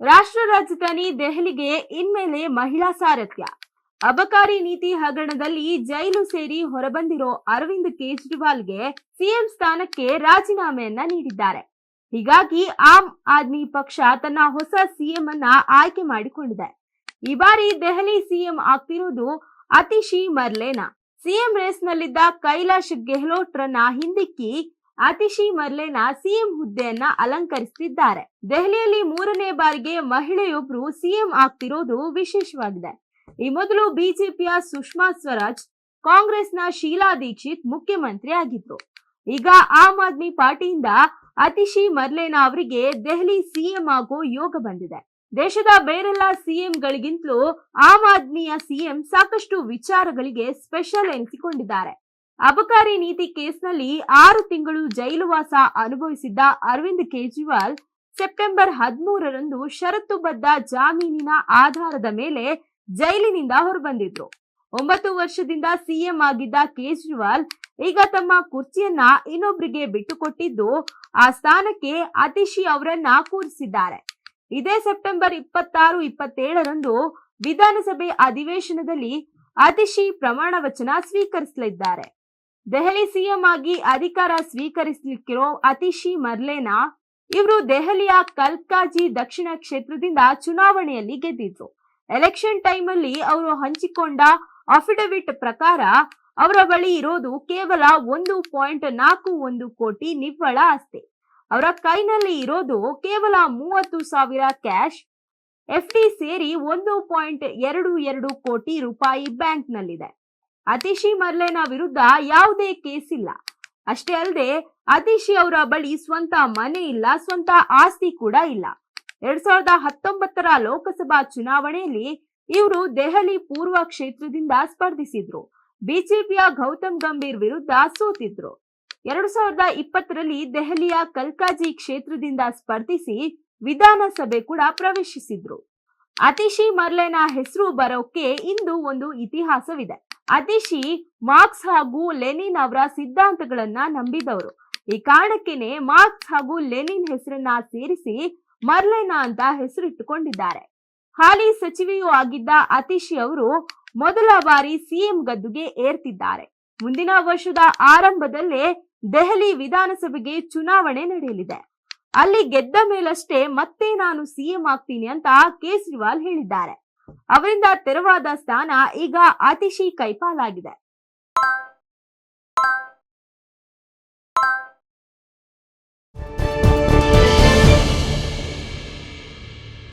ರಾಷ್ಟ್ರ ರಾಜಧಾನಿ ದೆಹಲಿಗೆ ಇನ್ಮೇಲೆ ಮಹಿಳಾ ಸಾರಥ್ಯ. ಅಬಕಾರಿ ನೀತಿ ಹಗರಣದಲ್ಲಿ ಜೈಲು ಸೇರಿ ಹೊರಬಂದಿರೋ ಅರವಿಂದ್ ಕೇಜ್ರಿವಾಲ್ಗೆ ಸಿಎಂ ಸ್ಥಾನಕ್ಕೆ ರಾಜೀನಾಮೆಯನ್ನ ನೀಡಿದ್ದಾರೆ. ಹೀಗಾಗಿ ಆಮ್ ಆದ್ಮಿ ಪಕ್ಷ ತನ್ನ ಹೊಸ ಸಿಎಂ ಅನ್ನ ಆಯ್ಕೆ ಮಾಡಿಕೊಂಡಿದೆ. ಈ ಬಾರಿ ದೆಹಲಿ ಸಿಎಂ ಆಗ್ತಿರೋದು ಅತಿಶಿ ಮರ್ಲೇನಾ. ಸಿಎಂ ರೇಸ್ನಲ್ಲಿದ್ದ ಕೈಲಾಶ್ ಗೆಹ್ಲೋಟ್ರನ್ನ ಹಿಂದಿಕ್ಕಿ ಅತಿಶಿ ಮರ್ಲೆನಾ ಸಿಎಂ ಹುದ್ದೆಯನ್ನ ಅಲಂಕರಿಸುತ್ತಿದ್ದಾರೆ ದೆಹಲಿಯಲ್ಲಿ ಮೂರನೇ ಬಾರಿಗೆ ಮಹಿಳೆಯೊಬ್ರು ಸಿಎಂ ಆಗ್ತಿರೋದು ವಿಶೇಷವಾಗಿದೆ. ಈ ಮೊದಲು ಬಿಜೆಪಿಯ ಸುಷ್ಮಾ ಸ್ವರಾಜ್, ಕಾಂಗ್ರೆಸ್ನ ಶೀಲಾ ದೀಕ್ಷಿತ್ ಮುಖ್ಯಮಂತ್ರಿ ಆಗಿದ್ರು. ಈಗ ಆಮ್ ಆದ್ಮಿ ಪಾರ್ಟಿಯಿಂದ ಅತಿಶಿ ಮರ್ಲೇನಾ ಅವರಿಗೆ ದೆಹಲಿ ಸಿಎಂ ಆಗೋ ಯೋಗ ಬಂದಿದೆ. ದೇಶದ ಬೇರೆಲ್ಲ ಸಿಎಂಗಳಿಗಿಂತಲೂ ಆಮ್ ಆದ್ಮಿಯ ಸಿಎಂ ಸಾಕಷ್ಟು ವಿಚಾರಗಳಿಗೆ ಸ್ಪೆಷಲ್ ಎನಿಸಿಕೊಂಡಿದ್ದಾರೆ. ಅಬಕಾರಿ ನೀತಿ ಕೇಸ್ನಲ್ಲಿ ಆರು ತಿಂಗಳು ಜೈಲುವಾಸ ಅನುಭವಿಸಿದ್ದ ಅರವಿಂದ್ ಕೇಜ್ರಿವಾಲ್ ಸೆಪ್ಟೆಂಬರ್ ಹದಿಮೂರರಂದು ಷರತ್ತುಬದ್ಧ ಜಾಮೀನಿನ ಆಧಾರದ ಮೇಲೆ ಜೈಲಿನಿಂದ ಹೊರಬಂದಿದ್ರು. ಒಂಬತ್ತು ವರ್ಷದಿಂದ ಸಿಎಂ ಆಗಿದ್ದ ಕೇಜ್ರಿವಾಲ್ ಈಗ ತಮ್ಮ ಕುರ್ಚಿಯನ್ನ ಇನ್ನೊಬ್ಬರಿಗೆ ಬಿಟ್ಟುಕೊಟ್ಟಿದ್ದು ಆ ಸ್ಥಾನಕ್ಕೆ ಅತಿಶಿ ಅವರನ್ನ ಕೂರಿಸಿದ್ದಾರೆ. ಇದೇ ಸೆಪ್ಟೆಂಬರ್ ಇಪ್ಪತ್ತಾರು, ಇಪ್ಪತ್ತೇಳರಂದು ವಿಧಾನಸಭೆ ಅಧಿವೇಶನದಲ್ಲಿ ಅತಿಶಿ ಪ್ರಮಾಣ ವಚನ ಸ್ವೀಕರಿಸಲಿದ್ದಾರೆ. ದೆಹಲಿ ಸಿಎಂ ಆಗಿ ಅಧಿಕಾರ ಸ್ವೀಕರಿಸಲಿಕ್ಕಿರೋ ಅತಿಶಿ ಮರ್ಲೇನಾ ಇವರು ದೆಹಲಿಯ ಕಲ್ಕಾಜಿ ದಕ್ಷಿಣ ಕ್ಷೇತ್ರದಿಂದ ಚುನಾವಣೆಯಲ್ಲಿ ಗೆದ್ದಿದ್ರು. ಎಲೆಕ್ಷನ್ ಟೈಮಲ್ಲಿ ಅವರು ಹಂಚಿಕೊಂಡ ಅಫಿಡವಿಟ್ ಪ್ರಕಾರ ಅವರ ಬಳಿ ಇರೋದು ಕೇವಲ ಒಂದು ಪಾಯಿಂಟ್ ನಾಲ್ಕು ಒಂದು ಕೋಟಿ ನಿವ್ವಳ ಆಸ್ತಿ. ಅವರ ಕೈನಲ್ಲಿ ಇರೋದು ಕೇವಲ ಮೂವತ್ತು ಸಾವಿರ ಕ್ಯಾಶ್. ಎಫ್ಡಿ ಸೇರಿ ಒಂದು ಪಾಯಿಂಟ್ ಎರಡು ಎರಡು ಕೋಟಿ ರೂಪಾಯಿ ಬ್ಯಾಂಕ್ನಲ್ಲಿದೆ. ಅತಿಶಿ ಮರ್ಲೆನ ವಿರುದ್ಧ ಯಾವುದೇ ಕೇಸ್ ಇಲ್ಲ. ಅಷ್ಟೇ ಅಲ್ಲದೆ, ಅತಿಶಿ ಅವರ ಬಳಿ ಸ್ವಂತ ಮನೆ ಇಲ್ಲ, ಸ್ವಂತ ಆಸ್ತಿ ಕೂಡ ಇಲ್ಲ. ಎರಡ್ ಸಾವಿರದ ಹತ್ತೊಂಬತ್ತರ ಲೋಕಸಭಾ ಚುನಾವಣೆಯಲ್ಲಿ ಇವರು ದೆಹಲಿ ಪೂರ್ವ ಕ್ಷೇತ್ರದಿಂದ ಸ್ಪರ್ಧಿಸಿದ್ರು. ಬಿಜೆಪಿಯ ಗೌತಮ್ ಗಂಭೀರ್ ವಿರುದ್ಧ ಸೋತಿದ್ರು. ಎರಡು ಸಾವಿರದ ಇಪ್ಪತ್ತರಲ್ಲಿ ದೆಹಲಿಯ ಕಲ್ಕಾಜಿ ಕ್ಷೇತ್ರದಿಂದ ಸ್ಪರ್ಧಿಸಿ ವಿಧಾನಸಭೆ ಕೂಡ ಪ್ರವೇಶಿಸಿದ್ರು. ಅತಿಶಿ ಮರ್ಲೆನ ಹೆಸರು ಬರೋಕೆ ಇಂದು ಒಂದು ಇತಿಹಾಸವಿದೆ. ಅತಿಶಿ ಮಾರ್ಕ್ಸ್ ಹಾಗೂ ಲೆನಿನ್ ಅವರ ಸಿದ್ಧಾಂತಗಳನ್ನ ನಂಬಿದವರು. ಈ ಕಾರಣಕ್ಕೇನೆ ಮಾರ್ಕ್ಸ್ ಹಾಗೂ ಲೆನಿನ್ ಹೆಸರನ್ನ ಸೇರಿಸಿ ಮರ್ಲೆನಾ ಅಂತ ಹೆಸರಿಟ್ಟುಕೊಂಡಿದ್ದಾರೆ. ಹಾಲಿ ಸಚಿವೆಯೂ ಆಗಿದ್ದ ಅತಿಶಿ ಅವರು ಮೊದಲ ಬಾರಿ ಸಿಎಂ ಗದ್ದುಗೆ ಏರ್ತಿದ್ದಾರೆ. ಮುಂದಿನ ವರ್ಷದ ಆರಂಭದಲ್ಲೇ ದೆಹಲಿ ವಿಧಾನಸಭೆಗೆ ಚುನಾವಣೆ ನಡೆಯಲಿದೆ. ಅಲ್ಲಿ ಗೆದ್ದ ಮೇಲಷ್ಟೇ ಮತ್ತೆ ನಾನು ಸಿಎಂ ಆಗ್ತೀನಿ ಅಂತ ಕೇಜ್ರಿವಾಲ್ ಹೇಳಿದ್ದಾರೆ. ಅವರಿಂದ ತೆರವಾದ ಸ್ಥಾನ ಈಗ ಅತಿಶಿ ಕೈಪಾಲಾಗಿದೆ.